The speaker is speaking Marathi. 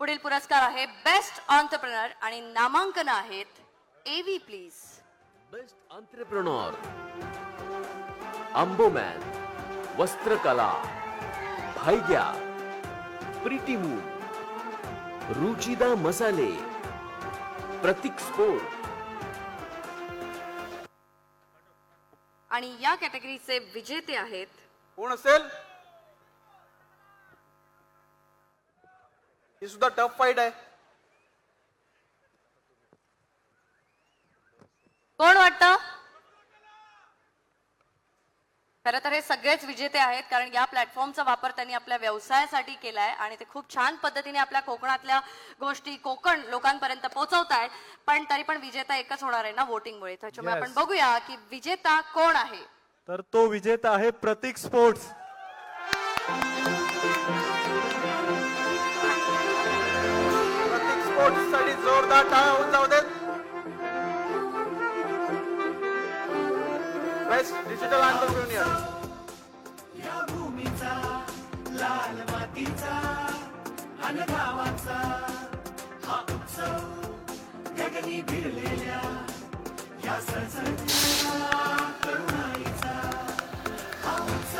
पुढील पुरस्कार आहे बेस्ट ऑन्टरप्रिनर आणि नामांकन आहेत एव्ही प्लीज बेस्ट अंत्रेप्रणॉर आंबोमॅन वस्त्रकला भाईग्या प्रीती मून रुचिदा मसाले प्रतीक स्पोर्ट आणि या कॅटेगरीचे विजेते आहेत कोण असेल? ही सुद्धा टफ फाईट आहे. कोण वाटतं? खरं तर हे सगळेच विजेते आहेत कारण या प्लॅटफॉर्मचा वापर त्यांनी आपल्या व्यवसायासाठी केलाय आणि ते खूप छान पद्धतीने आपल्या कोकणातल्या गोष्टी कोकण लोकांपर्यंत पोहोचवत आहेत पण तरी पण विजेता एकच होणार आहे ना वोटिंगमुळे त्याच्यामुळे Yes. आपण बघूया की विजेता कोण आहे? तर तो विजेता आहे प्रतीक स्पोर्ट्स. प्रत्येक जोरदार टाळ्या होऊन जाऊ देत? बेस्ट डिजिटल घेऊन या. भूमीचा लाल मातीचा अन गावाचा